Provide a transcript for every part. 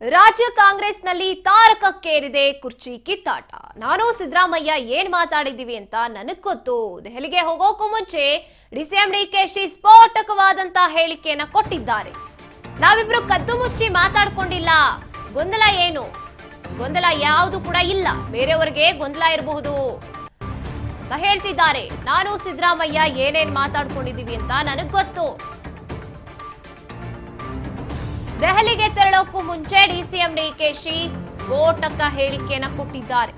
ರಾಜ್ಯ ಕಾಂಗ್ರೆಸ್ನಲ್ಲಿ ತಾರಕಕ್ಕೇರಿದೆ ಕುರ್ಚಿ ಕಿತ್ತಾಟ. ನಾನು ಸಿದ್ದರಾಮಯ್ಯ ಏನ್ ಮಾತಾಡಿದ್ದೀವಿ ಅಂತ ನನಗ್ ಗೊತ್ತು. ದೆಹಲಿಗೆ ಹೋಗೋಕ್ಕೂ ಮುಂಚೆ ಡಿಸಿಎಂ ಡಿಕೆಶಿ ಸ್ಫೋಟಕವಾದಂತ ಹೇಳಿಕೆಯನ್ನ ಕೊಟ್ಟಿದ್ದಾರೆ. ನಾವಿಬ್ರು ಕದ್ದು ಮುಚ್ಚಿ ಮಾತಾಡ್ಕೊಂಡಿಲ್ಲ. ಗೊಂದಲ ಏನು? ಗೊಂದಲ ಯಾವುದು ಕೂಡ ಇಲ್ಲ. ಬೇರೆಯವರಿಗೆ ಗೊಂದಲ ಇರಬಹುದು ಹೇಳ್ತಿದ್ದಾರೆ. ನಾನು ಸಿದ್ದರಾಮಯ್ಯ ಏನೇನ್ ಮಾತಾಡ್ಕೊಂಡಿದೀವಿ ಅಂತ ನನಗ್ ಗೊತ್ತು. ದೆಹಲಿಗೆ ತೆರಳೋಕ್ಕೂ ಮುಂಚೆ ಡಿಸಿಎಂ ಡಿಕೆಶಿ ಸ್ಫೋಟಕ ಹೇಳಿಕೆಯನ್ನ ಕೊಟ್ಟಿದ್ದಾರೆ.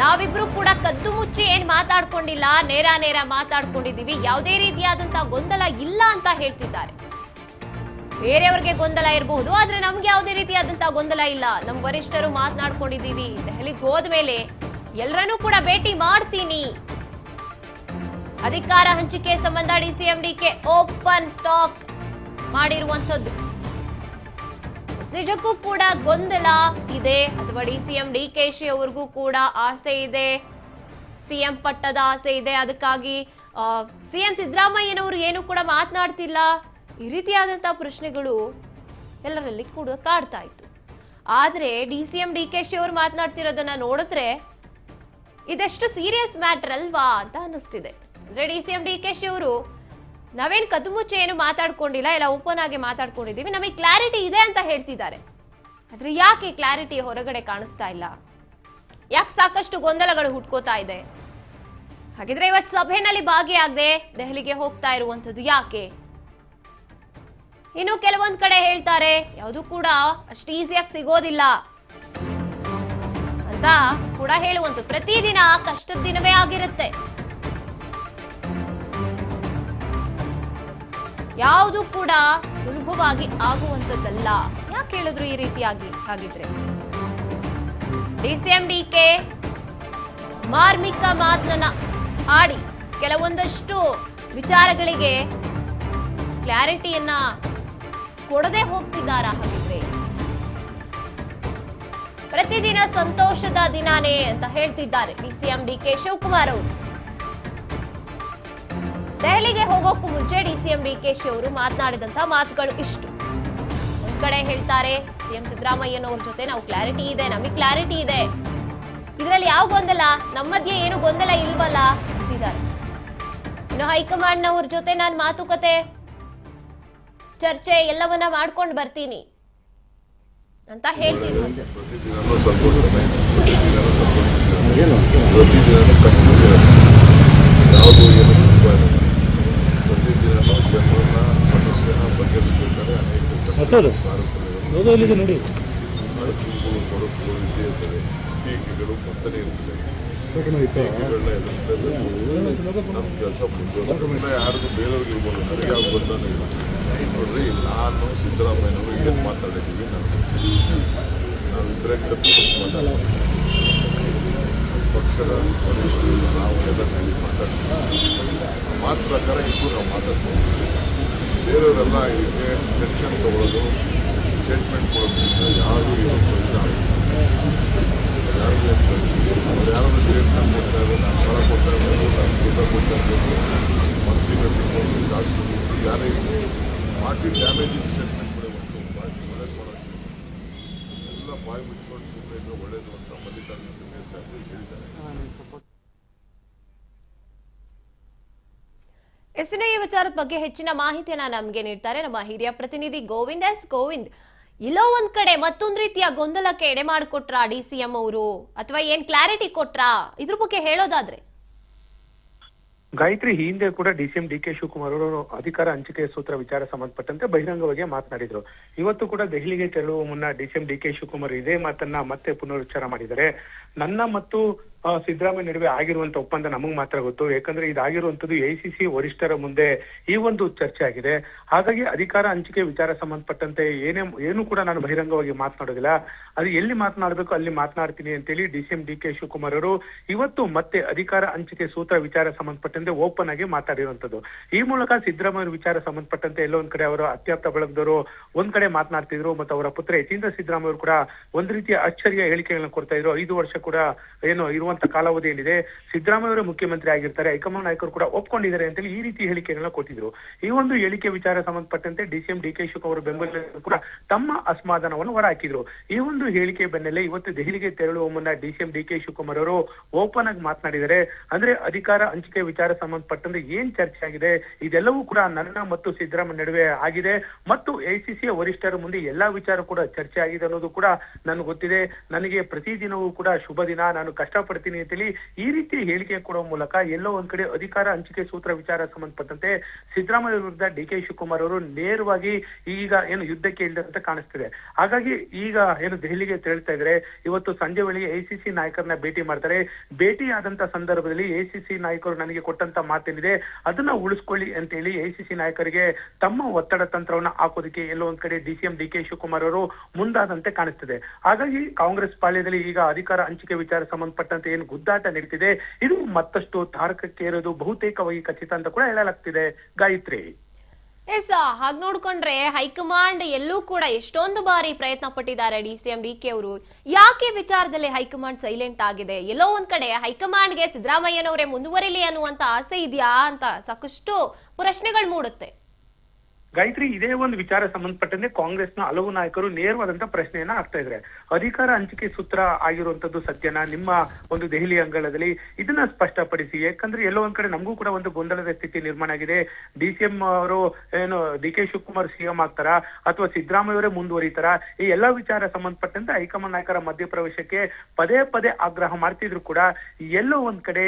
ನಾವಿಬ್ರು ಕೂಡ ಕದ್ದು ಮುಚ್ಚಿ ಏನ್ ಮಾತಾಡ್ಕೊಂಡಿಲ್ಲ, ನೇರ ನೇರ ಮಾತಾಡ್ಕೊಂಡಿದೀವಿ. ಯಾವುದೇ ರೀತಿಯಾದಂತಹ ಗೊಂದಲ ಇಲ್ಲ ಅಂತ ಹೇಳ್ತಿದ್ದಾರೆ. ಬೇರೆಯವ್ರಿಗೆ ಗೊಂದಲ ಇರಬಹುದು, ಆದ್ರೆ ನಮ್ಗೆ ಯಾವುದೇ ರೀತಿಯಾದಂತಹ ಗೊಂದಲ ಇಲ್ಲ. ನಮ್ಮ ವರಿಷ್ಠರು ಮಾತನಾಡ್ಕೊಂಡಿದ್ದೀವಿ ದೆಹಲಿಗೆ ಹೋದ್ಮೇಲೆ ಎಲ್ಲರನ್ನೂ ಕೂಡ ಭೇಟಿ ಮಾಡ್ತೀನಿ. ಅಧಿಕಾರ ಹಂಚಿಕೆ ಸಂಬಂಧ ಡಿಸಿಎಂ ಡಿಕೆ ಓಪನ್ ಟಾಕ್. ಮಾಡಿರುವಂಥದ್ದು. ನಿಜಕ್ಕೂ ಕೂಡ ಗೊಂದಲ ಇದೆ. ಅಥವಾ D C M D K she ಅವ್ರಿಗೂ ಕೂಡ ಆಸೆ ಇದೆ. ಸಿಎಂ ಪಟ್ಟದ ಆಸೆ ಇದೆ. ಅದಕ್ಕಾಗಿ ಸಿಎಂ ಸಿದ್ದರಾಮಯ್ಯನವರು ಏನು ಕೂಡ ಮಾತನಾಡ್ತಿಲ್ಲ. ಈ ರೀತಿಯಾದಂತಹ ಪ್ರಶ್ನೆಗಳು ಎಲ್ಲರಲ್ಲಿ ಕೂಡ ಕಾಡ್ತಾ ಇತ್ತು. ಆದರೆ, D C M D K she ಅವರು ಮಾತನಾಡ್ತಿರೋದನ್ನ ನೋಡಿದ್ರೆ ಇದೆಷ್ಟು ಸೀರಿಯಸ್ ಮ್ಯಾಟರ್ ಅಲ್ವಾ ಅಂತ ಅನ್ನಿಸ್ತಿದೆ. ಅಂದ್ರೆ D C M D K she ಅವರು ನಾವೇನ್ ಕದ್ದು ಮುಚ್ಚಿ ಏನು ಮಾತಾಡ್ಕೊಂಡಿಲ್ಲ, ಎಲ್ಲ ಓಪನ್ ಆಗಿ ಮಾತಾಡ್ಕೊಂಡಿದ್ದೀವಿ. ನಮಗೆ ಕ್ಲಾರಿಟಿ ಇದೆ ಅಂತ ಹೇಳ್ತಿದ್ದಾರೆ. ಆದ್ರೆ ಯಾಕೆ ಕ್ಲಾರಿಟಿ ಹೊರಗಡೆ ಕಾಣಿಸ್ತಾ ಇಲ್ಲ? ಯಾಕೆ ಸಾಕಷ್ಟು ಗೊಂದಲಗಳು ಹುಟ್ಕೋತಾ ಇದೆ? ಹಾಗಿದ್ರೆ ಇವತ್ತು ಸಭೆಯಲ್ಲಿ ಭಾಗಿಯಾಗದೆ ದೆಹಲಿಗೆ ಹೋಗ್ತಾ ಇರುವಂತದ್ದು ಯಾಕೆ? ಇನ್ನು ಕೆಲವೊಂದು ಕಡೆ ಹೇಳ್ತಾರೆ, ಯಾವುದು ಕೂಡ ಅಷ್ಟು ಈಸಿಯಾಗಿ ಸಿಗೋದಿಲ್ಲ ಅಂತ ಕೂಡ ಹೇಳುವಂಥದ್ದು. ಪ್ರತಿದಿನ ಕಷ್ಟದ ದಿನವೇ ಆಗಿರುತ್ತೆ. ಯಾವುದು ಕೂಡ ಸುಲಭವಾಗಿ ಆಗುವಂಥದ್ದಲ್ಲ. ಯಾಕೆ ಹೇಳಿದ್ರು ಈ ರೀತಿಯಾಗಿ ಹಾಗಿದ್ರೆ? ಡಿಸಿಎಂ ಡಿಕೆ ಮಾರ್ಮಿಕ ಮಾತನ್ನ ಆಡಿ ಕೆಲವೊಂದಷ್ಟು ವಿಚಾರಗಳಿಗೆ ಕ್ಲಾರಿಟಿಯನ್ನ ಕೊಡದೆ ಹೋಗ್ತಿದ್ದಾರ ಹಾಗಿದ್ರೆ? ಪ್ರತಿದಿನ ಸಂತೋಷದ ದಿನಾನೇ ಅಂತ ಹೇಳ್ತಿದ್ದಾರೆ ಡಿಸಿಎಂ ಡಿಕೆ ಶಿವಕುಮಾರ್ ಅವರು. ದೆಹಲಿಗೆ ಹೋಗೋಕ್ಕೂ ಮುಂಚೆ ಡಿಸಿಎಂ ಡಿಕೆಶಿ ಅವರು ಮಾತನಾಡಿದಂತ ಮಾತುಗಳು ಇಷ್ಟು. ಒಂದ್ ಕಡೆ ಹೇಳ್ತಾರೆ ಸಿಎಂ ಸಿದ್ದರಾಮಯ್ಯನವ್ರ ಜೊತೆ ನಾವು ಕ್ಲಾರಿಟಿ ಇದೆ, ನಮಗೆ ಕ್ಲಾರಿಟಿ ಇದೆ. ಇದರಲ್ಲಿ ಯಾವ ಗೊಂದಲ? ನಮ್ಮ ಮಧ್ಯೆ ಏನು ಗೊಂದಲ ಇಲ್ವಲ್ಲ? ಅಂತಿದ್ದಾರೆ ಇನ್ನು ಹೈಕಮಾಂಡ್ನವ್ರ ಜೊತೆ ನಾನು ಮಾತುಕತೆ, ಚರ್ಚೆ ಎಲ್ಲವನ್ನ ಮಾಡ್ಕೊಂಡು ಬರ್ತೀನಿ ಅಂತ ಏನು? ಹೊಸದು. ಇಲ್ಲಿದೆ ನೋಡಿ ಕೊಡ್ತಾನೆ ಇರ್ತದೆ ನಮ್ಮ ಕೆಲಸ ಯಾರಿಗೂ ನೋಡ್ರಿ ನಾನು ಸಿದ್ದರಾಮಯ್ಯನವರು ಏನು ನಾನು ಮಾತಾಡ್ತೀವಿ ಪಕ್ಷದ ನಾವು ಎಲ್ಲ ಸೇರಿ ಮಾತಾಡ್ತೀವಿ ಮಾತು ಪ್ರಕಾರ ಇಬ್ಬರು ನಾವು ಮಾತಾಡ್ತೀವಿ ಬೇರೆಯವರೆಲ್ಲ ಇದಕ್ಕೆ ಟೆನ್ಷನ್ ತಗೊಳ್ಳೋದು ಸ್ಟೇಟ್ಮೆಂಟ್ ಕೊಡೋದು ಯಾರು ಇವತ್ತು ಯಾರಿಗೂ ಅವ್ರು ಸ್ಟೇಟ್ಮೆಂಟ್ ಕೊಡ್ತಾ ನಾನು ಸಾಲ ಕೊಡ್ತಾ ನಾನು ದುಡ್ಡ ಕೊಡ್ತಾ ಶಾಸಕರು ಯಾರೇ ಡ್ಯಾಮೇಜಿಂಗ್ ಸ್ಟೇಟ್ಮೆಂಟ್ ಕೂಡ ಇವತ್ತು ಪಾರ್ಟಿ ಒಳ್ಳೇದು ಮಾಡೋದು ಎಲ್ಲ ಮುಚ್ಕೊಂಡು ಸುಮ್ಮನೆ ಒಳ್ಳೇದು ಅಂತ ಮಲ್ಲಿಕಾರ್ಜುನ ಹೇಳಿದ್ದಾರೆ ಎಸ್ನ ಈ ವಿಚಾರದ ಬಗ್ಗೆ ಹೆಚ್ಚಿನ ಮಾಹಿತಿಯನ್ನ ನಮಗೆ ನೀಡ್ತಾರೆ. ನಮ್ಮ ಹಿರಿಯ ಪ್ರತಿನಿಧಿ ಗೋವಿಂದ್ ಎಸ್. ಗೋವಿಂದ್, ಇಲ್ಲೋ ಒಂದ್ ಕಡೆ ಮತ್ತೊಂದ್ ರೀತಿಯ ಗೊಂದಲಕ್ಕೆ ಎಡೆ ಮಾಡಿಕೊಟ್ರಾ ಡಿ ಸಿ ಎಂ ಅವರು? ಅಥವಾ ಏನ್ ಕ್ಲಾರಿಟಿ ಕೊಟ್ರಾ? ಇದ್ರ ಬಗ್ಗೆ ಹೇಳೋದಾದ್ರೆ. ಗಾಯತ್ರಿ, ಹಿಂದೆ ಕೂಡ ಡಿಸಿಎಂ ಡಿ ಕೆ ಶಿವಕುಮಾರ್ ಅವರು ಅಧಿಕಾರ ಹಂಚಿಕೆ ಸೂತ್ರ ವಿಚಾರ ಸಂಬಂಧಪಟ್ಟಂತೆ ಬಹಿರಂಗವಾಗಿ ಮಾತನಾಡಿದ್ರು. ಇವತ್ತು ಕೂಡ ದೆಹಲಿಗೆ ತೆರಳುವ ಮುನ್ನ ಡಿಸಿಎಂ ಡಿ ಕೆ ಶಿವಕುಮಾರ್ ಇದೇ ಮಾತನ್ನ ಮತ್ತೆ ಪುನರುಚ್ಚಾರ ಮಾಡಿದ್ದಾರೆ. ನನ್ನ ಮತ್ತು ಸಿದ್ದರಾಮಯ್ಯ ನಡುವೆ ಆಗಿರುವಂತ ಒಪ್ಪಂದ ನಮಗ್ ಮಾತ್ರ ಗೊತ್ತು. ಯಾಕಂದ್ರೆ ಇದಾಗಿರುವಂತದ್ದು ಎಸಿಸಿ ವರಿಷ್ಠರ ಮುಂದೆ ಈ ಒಂದು ಚರ್ಚೆ ಆಗಿದೆ. ಹಾಗಾಗಿ ಅಧಿಕಾರ ಹಂಚಿಕೆ ವಿಚಾರ ಸಂಬಂಧಪಟ್ಟಂತೆ ಏನೇ, ಏನು ಕೂಡ ನಾನು ಬಹಿರಂಗವಾಗಿ ಮಾತನಾಡೋದಿಲ್ಲ. ಅದು ಎಲ್ಲಿ ಮಾತನಾಡಬೇಕು ಅಲ್ಲಿ ಮಾತನಾಡ್ತೀನಿ ಅಂತೇಳಿ ಡಿಸಿಎಂ ಡಿ ಕೆ ಶಿವಕುಮಾರ್ ಅವರು ಇವತ್ತು ಮತ್ತೆ ಅಧಿಕಾರ ಹಂಚಿಕೆ ಸೂತ್ರ ವಿಚಾರ ಸಂಬಂಧಪಟ್ಟಂತೆ ಓಪನ್ ಆಗಿ ಮಾತಾಡಿರುವಂತದ್ದು ಈ ಮೂಲಕ ಸಿದ್ದರಾಮಯ್ಯ ವಿಚಾರ ಸಂಬಂಧಪಟ್ಟಂತೆ ಎಲ್ಲೋ ಒಂದ್ ಕಡೆ ಅವರು ಅತ್ಯಾಪ್ತ ಬಳಗದವರು ಒಂದ್ ಕಡೆ ಮಾತನಾಡ್ತಿದ್ರು ಮತ್ತು ಅವರ ಪುತ್ರ ಯತೀಂದ್ರ ಸಿದ್ದರಾಮಯ್ಯ ಕೂಡ ಒಂದ್ ರೀತಿಯ ಅಚ್ಚರಿಯ ಹೇಳಿಕೆಗಳನ್ನ ಕೊಡ್ತಾ ಇದ್ರು. ಐದು ವರ್ಷ ಕೂಡ ಏನು ಇರುವಂತ ಇರುವಂತ ಕಾಲಾವಧಿ ಏನಿದೆ ಸಿದ್ದರಾಮಯ್ಯ ಅವರು ಮುಖ್ಯಮಂತ್ರಿ ಆಗಿರ್ತಾರೆ, ಹೈಕಮಾಂಡ್ ನಾಯಕರು ಕೂಡ ಒಪ್ಕೊಂಡಿದ್ದಾರೆ ಅಂತೇಳಿ ಈ ರೀತಿ ಹೇಳಿಕೆಗಳನ್ನ ಕೊಟ್ಟಿದ್ರು. ಈ ಒಂದು ಹೇಳಿಕೆ ವಿಚಾರ ಸಂಬಂಧಪಟ್ಟಂತೆ ಡಿಸಿಎಂ ಡಿ ಕೆ ಶಿವಕುಮಾರ್ ಬೆಂಬಲಿಗರು ಕೂಡ ತಮ್ಮ ಅಸಮಾಧಾನವನ್ನು ಹೊರಹಾಕಿದ್ರು. ಈ ಒಂದು ಹೇಳಿಕೆ ಬೆನ್ನಲ್ಲೇ ಇವತ್ತು ದೆಹಲಿಗೆ ತೆರಳುವ ಮುನ್ನ ಡಿಸಿಎಂ ಡಿ ಕೆ ಶಿವಕುಮಾರ್ ಅವರು ಓಪನ್ ಆಗಿ ಮಾತನಾಡಿದ್ದಾರೆ. ಅಂದ್ರೆ ಅಧಿಕಾರ ಹಂಚಿಕೆ ವಿಚಾರ ಸಂಬಂಧಪಟ್ಟಂತೆ ಏನ್ ಚರ್ಚೆ ಆಗಿದೆ, ಇದೆಲ್ಲವೂ ಕೂಡ ನನ್ನ ಮತ್ತು ಸಿದ್ದರಾಮಯ್ಯ ನಡುವೆ ಆಗಿದೆ. ಮತ್ತು ಎಐಸಿಸಿಯ ವರಿಷ್ಠರ ಮುಂದೆ ಎಲ್ಲಾ ವಿಚಾರ ಕೂಡ ಚರ್ಚೆ ಆಗಿದೆ ಅನ್ನೋದು ಕೂಡ ನನಗೆ ಗೊತ್ತಿದೆ. ನನಗೆ ಪ್ರತಿದಿನವೂ ಕೂಡ ಶುಭ ದಿನ ನಾನು ಕಷ್ಟಪಡ್ತೀನಿ. ಅಂತೇಳಿ ಈ ರೀತಿ ಹೇಳಿಕೆ ಕೊಡುವ ಮೂಲಕ ಎಲ್ಲೋ ಒಂದ್ ಕಡೆ ಅಧಿಕಾರ ಹಂಚಿಕೆ ಸೂತ್ರ ವಿಚಾರ ಸಂಬಂಧಪಟ್ಟಂತೆ ಸಿದ್ದರಾಮಯ್ಯ ವಿರುದ್ಧ ಡಿ ಕೆ ಶಿವಕುಮಾರ್ ಅವರು ನೇರವಾಗಿ ಈಗ ಏನು ಯುದ್ಧಕ್ಕೆ ಇಳಿದಂತೆ ಕಾಣಿಸ್ತಿದೆ. ಹಾಗಾಗಿ ಈಗ ಏನು ದೆಹಲಿಗೆ ತೆರಳ್ತಾ ಇದ್ರೆ ಇವತ್ತು ಸಂಜೆ ವೇಳೆಗೆ ಎಸಿಸಿ ನಾಯಕರನ್ನ ಭೇಟಿ ಮಾಡ್ತಾರೆ. ಭೇಟಿ ಆದಂತ ಸಂದರ್ಭದಲ್ಲಿ ಎಸಿಸಿ ನಾಯಕರು ನನಗೆ ಕೊಟ್ಟಂತ ಮಾತೇನಿದೆ. ಅದನ್ನ ಉಳಿಸ್ಕೊಳ್ಳಿ ಅಂತ ಹೇಳಿ ಎಸಿಸಿ ನಾಯಕರಿಗೆ ತಮ್ಮ ಒತ್ತಡ ತಂತ್ರವನ್ನ ಹಾಕೋದಕ್ಕೆ ಎಲ್ಲೋ ಒಂದ್ ಕಡೆ ಡಿಸಿಎಂ ಡಿ ಕೆ ಶಿವಕುಮಾರ್ ಅವರು ಮುಂದಾದಂತೆ ಕಾಣಿಸ್ತಿದೆ. ಹಾಗಾಗಿ ಕಾಂಗ್ರೆಸ್ ಪಾಳ್ಯದಲ್ಲಿ ಈಗ ಅಧಿಕಾರ ಹಂಚಿಕೆ ವಿಚಾರ ಸಂಬಂಧಪಟ್ಟಂತೆ ಏನು ಗುದ್ದಾಟ ನಡೀತಿದೆ. ಇದು ಮತ್ತಷ್ಟು ತಾರಕಕ್ಕೆ ಇರೋದು ಬಹುತೇಕವಾಗಿ ಖಚಿತ ಅಂತ ಕೂಡ ಹೇಳಲಾಗ್ತಿದೆ. ಗಾಯತ್ರಿ. ಎಸ್ ಹಾಗೆ ನೋಡ್ಕೊಂಡ್ರೆ ಹೈಕಮಾಂಡ್ ಎಲ್ಲೂ ಕೂಡ ಎಷ್ಟೊಂದು ಬಾರಿ ಪ್ರಯತ್ನ ಪಟ್ಟಿದ್ದಾರೆ D C M, D K ಅವರು. ಯಾಕೆ ವಿಚಾರದಲ್ಲಿ ಹೈಕಮಾಂಡ್ ಸೈಲೆಂಟ್ ಆಗಿದೆ? ಎಲ್ಲೋ ಒಂದ್ ಕಡೆ ಹೈಕಮಾಂಡ್ಗೆ ಸಿದ್ದರಾಮಯ್ಯನವರೇ ಮುಂದುವರಿಲಿ ಅನ್ನುವಂತ ಆಸೆ ಇದೆಯಾ ಅಂತ ಸಾಕಷ್ಟು ಪ್ರಶ್ನೆಗಳು ಮೂಡುತ್ತೆ. ಗಾಯತ್ರಿ, ಇದೇ ಒಂದು ವಿಚಾರ ಸಂಬಂಧಪಟ್ಟಂತೆ ಕಾಂಗ್ರೆಸ್ನ ಹಲವು ನಾಯಕರು ನೇರವಾದಂತಹ ಪ್ರಶ್ನೆಯನ್ನ ಆಗ್ತಾ ಇದ್ದಾರೆ. ಅಧಿಕಾರ ಹಂಚಿಕೆ ಸೂತ್ರ ಆಗಿರುವಂತದ್ದು ಸತ್ಯನ, ನಿಮ್ಮ ಒಂದು ದೆಹಲಿ ಅಂಗಳದಲ್ಲಿ ಇದನ್ನ ಸ್ಪಷ್ಟಪಡಿಸಿ. ಯಾಕಂದ್ರೆ ಎಲ್ಲೋ ಒಂದ್ ಕಡೆ ನಮಗೂ ಕೂಡ ಒಂದು ಗೊಂದಲದ ಸ್ಥಿತಿ ನಿರ್ಮಾಣ ಆಗಿದೆ. ಡಿ ಸಿ ಎಂ ಅವರು ಏನು, ಡಿ ಕೆ ಶಿವಕುಮಾರ್ ಸಿಎಂ ಆಗ್ತಾರಾ ಅಥವಾ ಸಿದ್ದರಾಮಯ್ಯ ಅವರೇ ಮುಂದುವರಿತಾರ? ಈ ಎಲ್ಲಾ ವಿಚಾರ ಸಂಬಂಧಪಟ್ಟಂತೆ ಹೈಕಮಾಂಡ್ ನಾಯಕರ ಮಧ್ಯಪ್ರವೇಶಕ್ಕೆ ಪದೇ ಪದೇ ಆಗ್ರಹ ಮಾಡ್ತಿದ್ರು ಕೂಡ ಎಲ್ಲೋ ಒಂದ್ ಕಡೆ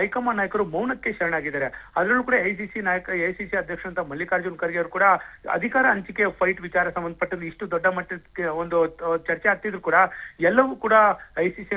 ಹೈಕಮಾಂಡ್ ನಾಯಕರು ಮೌನಕ್ಕೆ ಶರಣಾಗಿದ್ದಾರೆ. ಅದರಲ್ಲೂ ಕೂಡ ಐಸಿಸಿ ನಾಯಕ ಎಐಸಿಸಿ ಅಧ್ಯಕ್ಷ ಅಂತ ಮಲ್ಲಿಕಾರ್ಜುನ್ ಖರ್ಗೆ ಅವರು ಕೂಡ ಅಧಿಕಾರ ಹಂಚಿಕೆ ಫೈಟ್ ವಿಚಾರ ಸಂಬಂಧಪಟ್ಟಂತೆ ಇಷ್ಟು ದೊಡ್ಡ ಮಟ್ಟಕ್ಕೆ ಒಂದು ಚರ್ಚೆ ಆಗ್ತಿದ್ರು ಕೂಡ, ಎಲ್ಲವೂ ಕೂಡ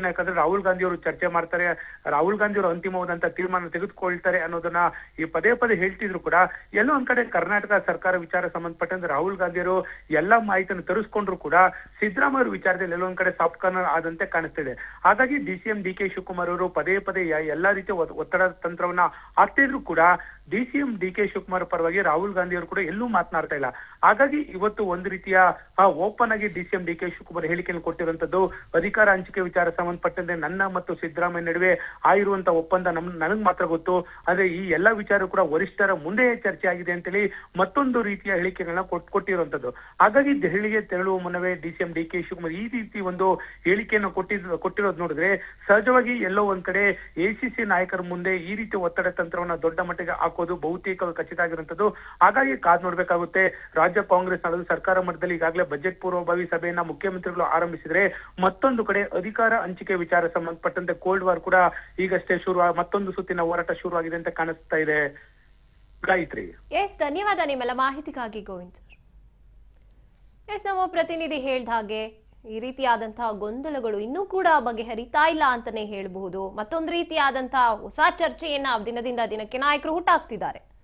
ನಾಯಕ ಅಂದ್ರೆ ರಾಹುಲ್ ಗಾಂಧಿ ಅವರು ಚರ್ಚೆ ಮಾಡ್ತಾರೆ, ರಾಹುಲ್ ಗಾಂಧಿ ಅವರು ಅಂತಿಮವಾದಂತ ತೀರ್ಮಾನ ತೆಗೆದುಕೊಳ್ತಾರೆ ಅನ್ನೋದನ್ನ ಈ ಪದೇ ಪದೇ ಹೇಳ್ತಿದ್ರು ಕೂಡ, ಎಲ್ಲೋ ಒಂದ್ ಕಡೆ ಕರ್ನಾಟಕ ಸರ್ಕಾರ ವಿಚಾರ ಸಂಬಂಧಪಟ್ಟಂತೆ ರಾಹುಲ್ ಗಾಂಧಿ ಅವರು ಎಲ್ಲಾ ಮಾಹಿತಿಯನ್ನು ತರಿಸ್ಕೊಂಡ್ರು ಕೂಡ ಸಿದ್ದರಾಮಯ್ಯ ಅವ್ರ ವಿಚಾರದಲ್ಲಿ ಎಲ್ಲೋ ಒಂದ್ ಕಡೆ ಸಾಫ್ಟ್ ಆದಂತೆ ಕಾಣಿಸ್ತಿದೆ. ಹಾಗಾಗಿ D C M, D K Shivakumar ಅವರು ಪದೇ ಪದೇ ಎಲ್ಲಾ ರೀತಿಯ ಒತ್- ಒತ್ತಡ ತಂತ್ರವನ್ನ ಹಾಕ್ತಿದ್ರು ಕೂಡ D C M D K Shivakumar ಪರವಾಗಿ ರಾಹುಲ್ ಗಾಂಧಿ ಅವರು ಕೂಡ ಎಲ್ಲೂ ಮಾತನಾಡ್ತಾ ಇಲ್ಲ. ಹಾಗಾಗಿ ಇವತ್ತು ಒಂದು ರೀತಿಯ ಓಪನ್ ಆಗಿ D C M D K Shivakumar ಹೇಳಿಕೆಯನ್ನು ಕೊಟ್ಟಿರುವಂತದ್ದು ಅಧಿಕಾರ ಹಂಚಿಕೆ ವಿಚಾರ ಸಂಬಂಧಪಟ್ಟಂತೆ ನನ್ನ ಮತ್ತು ಸಿದ್ದರಾಮಯ್ಯ ನಡುವೆ ಆಗಿರುವಂತ ಒಪ್ಪಂದ ನಮ್, ನನಗ್ ಮಾತ್ರ ಗೊತ್ತು. ಆದ್ರೆ ಈ ಎಲ್ಲಾ ವಿಚಾರ ಕೂಡ ವರಿಷ್ಠರ ಮುಂದೆ ಚರ್ಚೆ ಆಗಿದೆ ಅಂತೇಳಿ ಮತ್ತೊಂದು ರೀತಿಯ ಹೇಳಿಕೆಗಳನ್ನ ಕೊಟ್, ಕೊಟ್ಟಿರುವಂತದ್ದು. ಹಾಗಾಗಿ ದೆಹಲಿಗೆ ತೆರಳುವ ಮುನ್ನವೇ D C M D K Shivakumar ಈ ರೀತಿ ಒಂದು ಹೇಳಿಕೆಯನ್ನು ಕೊಟ್ಟಿದ್ ಕೊಟ್ಟಿರೋದು ನೋಡಿದ್ರೆ ಸಹಜವಾಗಿ ಎಲ್ಲೋ ಒಂದ್ ಕಡೆ ಎಸಿಸಿ ನಾಯಕರ ಮುಂದೆ ಈ ರೀತಿ ಒತ್ತಡ ತಂತ್ರವನ್ನ ದೊಡ್ಡ ಮಟ್ಟಿಗೆ ಹಾಕೋದು ಬಹುತೇಕ ಖಚಿತ ಆಗಿರುವಂತದ್ದು ಹಾಗಾಗಿ ಕಾದ್ ನೋಡ್ಬೇಕಾಗುತ್ತೆ. ರಾಜ್ಯ ಕಾಂಗ್ರೆಸ್ ನಡೆದು ಸರ್ಕಾರ ಮಟ್ಟದಲ್ಲಿ ಈಗಾಗಲೇ ಬಜೆಟ್ ಪೂರ್ವಭಾವಿ ಸಭೆಯನ್ನ ಮುಖ್ಯಮಂತ್ರಿಗಳು ಆರಂಭಿಸಿದ್ರೆ ಮತ್ತೊಂದು ಕಡೆ ಅಧಿಕಾರ ಹಂಚಿಕೆ ವಿಚಾರ ಸಂಬಂಧಪಟ್ಟಂತೆ ಕೋಲ್ಡ್ ವಾರ್ ಕೂಡ ಈಗಷ್ಟೇ ಶುರು ಮತ್ತೊಂದು ಸುತ್ತಿನ ಹೋರಾಟ ಶುರುವಾಗಿದೆ ಅಂತ ಕಾಣಿಸ್ತಾ ಇದೆ. ಗಾಯತ್ರಿ. ಎಸ್, ಧನ್ಯವಾದ ನಿಮ್ಮೆಲ್ಲ ಮಾಹಿತಿಗಾಗಿ ಗೋವಿಂದ್ ಎಸ್, ನಮ್ಮ ಪ್ರತಿನಿಧಿ ಹೇಳ್ದ ಹಾಗೆ ಈ ರೀತಿಯಾದಂತಹ ಗೊಂದಲಗಳು ಇನ್ನೂ ಕೂಡ ಬಗೆಹರಿತಾ ಇಲ್ಲ ಅಂತಾನೆ ಹೇಳಬಹುದು. ಮತ್ತೊಂದು ರೀತಿಯಾದಂತಹ ಹೊಸ ಚರ್ಚೆಯನ್ನ ದಿನದಿಂದ ದಿನಕ್ಕೆ ನಾಯಕರು ಹುಟ್ಟಾಕ್ತಿದ್ದಾರೆ.